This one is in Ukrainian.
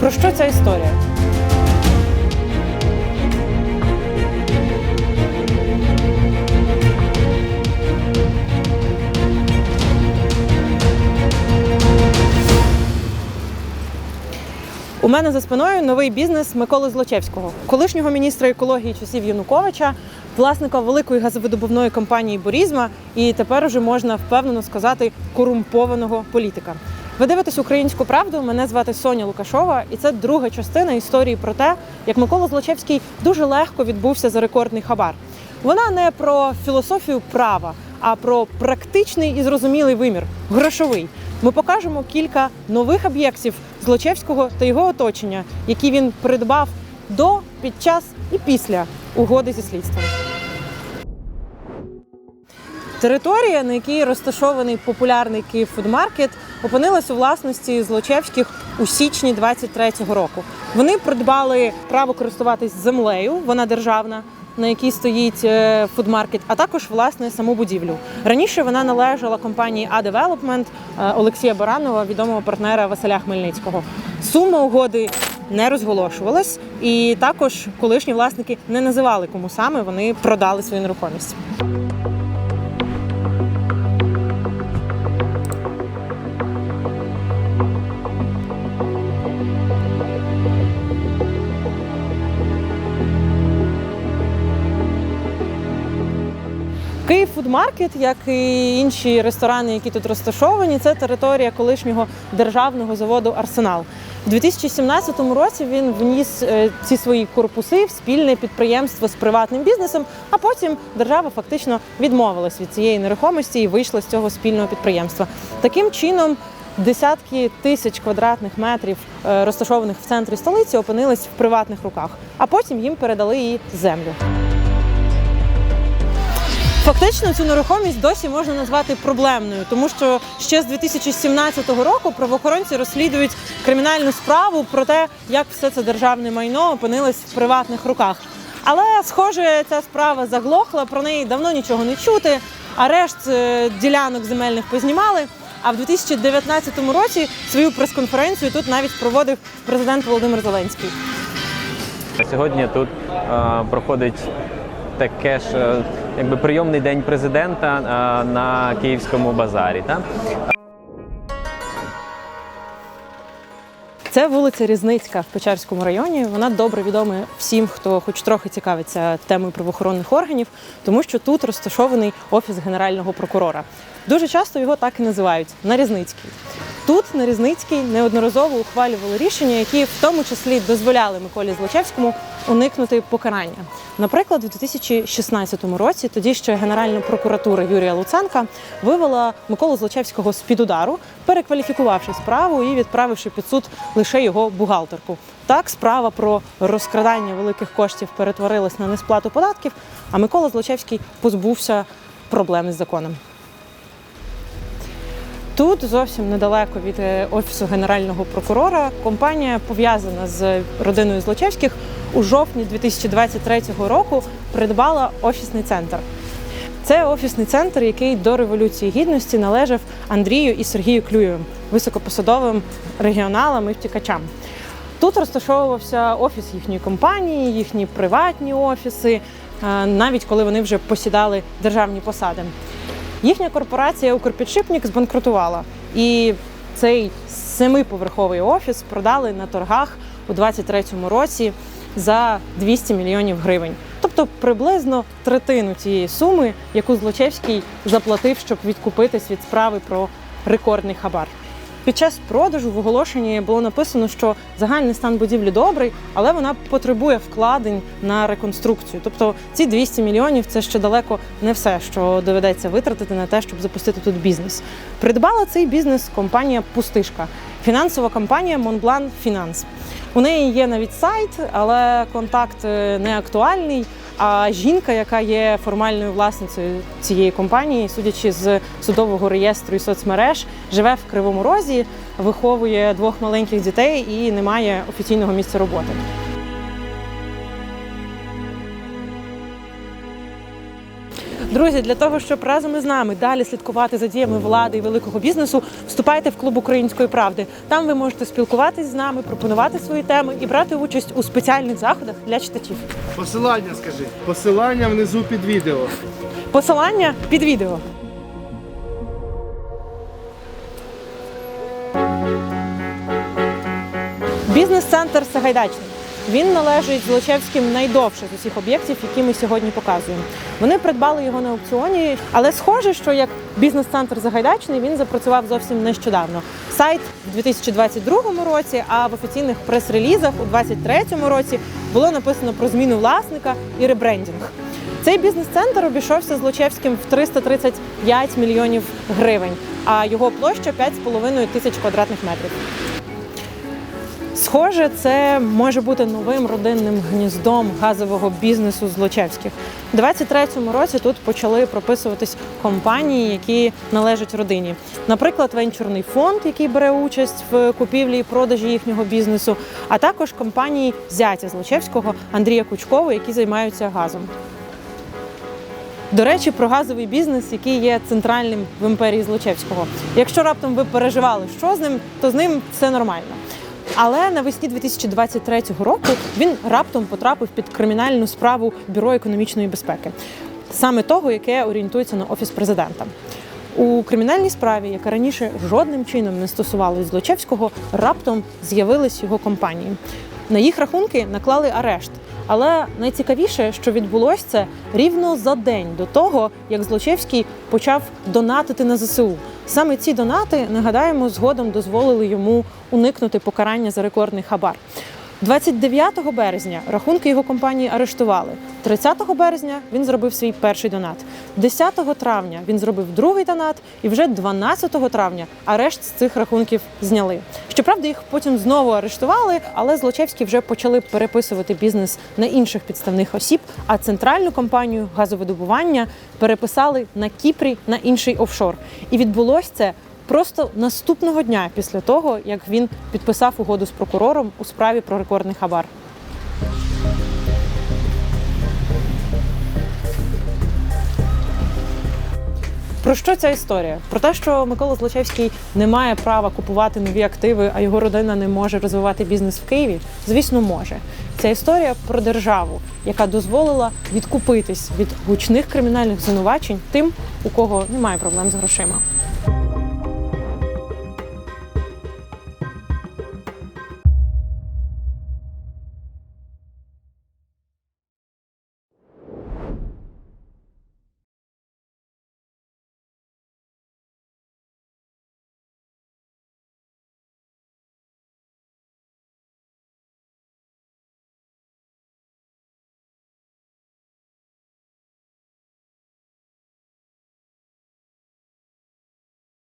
Про що ця історія? У мене за спиною новий бізнес Миколи Злочевського, колишнього міністра екології часів Януковича, власника великої газовидобувної компанії Борізма, і тепер уже можна впевнено сказати корумпованого політика. Ви дивитесь українську правду. Мене звати Соня Лукашова, і це друга частина історії про те, як Микола Злочевський дуже легко відбувся за рекордний хабар. Вона не про філософію права, а про практичний і зрозумілий вимір грошовий. Ми покажемо кілька нових об'єктів Злочевського та його оточення, які він придбав до, під час і після угоди зі слідством. Територія, на якій розташований популярний Київ фудмаркет, опинилась у власності Злочевських у січні 23-го року. Вони придбали право користуватись землею, вона державна, на якій стоїть е, фудмаркет, а також власне саму будівлю. Раніше вона належала компанії А Девелопмент Олексія Баранова, відомого партнера Василя Хмельницького. Сума угоди не розголошувалась, і також колишні власники не називали кому саме вони продали свою нерухомість. Київ фудмаркет, як і інші ресторани, які тут розташовані, це територія колишнього державного заводу Арсенал. У 2017 році він вніс е, ці свої корпуси в спільне підприємство з приватним бізнесом. А потім держава фактично відмовилась від цієї нерухомості і вийшла з цього спільного підприємства. Таким чином. Десятки тисяч квадратних метрів, е, розташованих в центрі столиці, опинились в приватних руках, а потім їм передали її землю. Фактично цю нерухомість досі можна назвати проблемною, тому що ще з 2017 року правоохоронці розслідують кримінальну справу про те, як все це державне майно опинилось в приватних руках. Але, схоже, ця справа заглохла, про неї давно нічого не чути. Арешт е, ділянок земельних познімали. А в 2019 році свою прес-конференцію тут навіть проводив президент Володимир Зеленський. Сьогодні тут е, проходить таке ж е, якби прийомний день президента е, на київському базарі. Та? Це вулиця Різницька в Печерському районі. Вона добре відома всім, хто хоч трохи цікавиться темою правоохоронних органів, тому що тут розташований офіс генерального прокурора. Дуже часто його так і називають на Різницькій. Тут на Різницькій неодноразово ухвалювали рішення, які в тому числі дозволяли Миколі Злочевському уникнути покарання. Наприклад, у 2016 році тоді ще Генеральна прокуратура Юрія Луценка вивела Миколу Злочевського з під удару, перекваліфікувавши справу і відправивши під суд лише його бухгалтерку. Так, справа про розкрадання великих коштів перетворилась на несплату податків, а Микола Злочевський позбувся проблеми з законом. Тут зовсім недалеко від е, офісу генерального прокурора компанія пов'язана з родиною Злочевських у жовтні 2023 року придбала офісний центр. Це офісний центр, який до революції гідності належав Андрію і Сергію Клюєвим, високопосадовим регіоналам і втікачам. Тут розташовувався офіс їхньої компанії, їхні приватні офіси, е, навіть коли вони вже посідали державні посади. Їхня корпорація Укрпідшипник збанкрутувала, і цей семиповерховий офіс продали на торгах у 23-му році за 200 мільйонів гривень. Тобто приблизно третину цієї суми, яку Злочевський заплатив, щоб відкупитись від справи про рекордний хабар. Під час продажу в оголошенні було написано, що загальний стан будівлі добрий, але вона потребує вкладень на реконструкцію. Тобто ці 200 мільйонів це ще далеко не все, що доведеться витратити на те, щоб запустити тут бізнес. Придбала цей бізнес компанія Пустишка, фінансова компанія Монблан Фінанс. У неї є навіть сайт, але контакт е, не актуальний. А жінка, яка є формальною власницею цієї компанії, судячи з судового реєстру і соцмереж, живе в Кривому Розі, виховує двох маленьких дітей і не має офіційного місця роботи. Друзі, для того, щоб разом із нами далі слідкувати за діями влади і великого бізнесу, вступайте в клуб української правди. Там ви можете спілкуватись з нами, пропонувати свої теми і брати участь у спеціальних заходах для читачів. Посилання скажи. Посилання внизу під відео. Посилання під відео. Бізнес-центр Сагайдачний. Він належить Злочевським найдовше з усіх об'єктів, які ми сьогодні показуємо. Вони придбали його на аукціоні, але схоже, що як бізнес-центр Загайдачний він запрацював зовсім нещодавно. Сайт в 2022 році, а в офіційних прес-релізах у 2023 році було написано про зміну власника і ребрендінг. Цей бізнес-центр обійшовся Злочевським в 335 мільйонів гривень, а його площа 5,5 тисяч квадратних метрів. Схоже, це може бути новим родинним гніздом газового бізнесу Злочевських. У 23-му році тут почали прописуватись компанії, які належать родині. Наприклад, венчурний фонд, який бере участь в купівлі і продажі їхнього бізнесу, а також компанії зятя Злочевського Андрія Кучкова, які займаються газом. До речі, про газовий бізнес, який є центральним в імперії Злочевського. Якщо раптом ви переживали, що з ним, то з ним все нормально. Але навесні 2023 року він раптом потрапив під кримінальну справу Бюро економічної безпеки, саме того, яке орієнтується на офіс президента. У кримінальній справі, яка раніше жодним чином не стосувалась Злочевського, раптом з'явились його компанії. На їх рахунки наклали арешт. Але найцікавіше, що відбулося це рівно за день до того, як Злочевський почав донатити на ЗСУ. Саме ці донати, нагадаємо, згодом дозволили йому уникнути покарання за рекордний хабар. 29 березня рахунки його компанії арештували. 30 березня він зробив свій перший донат. 10 травня він зробив другий донат, і вже 12 травня арешт з цих рахунків зняли. Щоправда, їх потім знову арештували, але Злочевські вже почали переписувати бізнес на інших підставних осіб. А центральну компанію газовидобування переписали на Кіпрі на інший офшор. І відбулось це просто наступного дня після того, як він підписав угоду з прокурором у справі про рекордний хабар. Про що ця історія? Про те, що Микола Злочевський не має права купувати нові активи, а його родина не може розвивати бізнес в Києві? Звісно, може. Ця історія про державу, яка дозволила відкупитись від гучних кримінальних звинувачень тим, у кого немає проблем з грошима.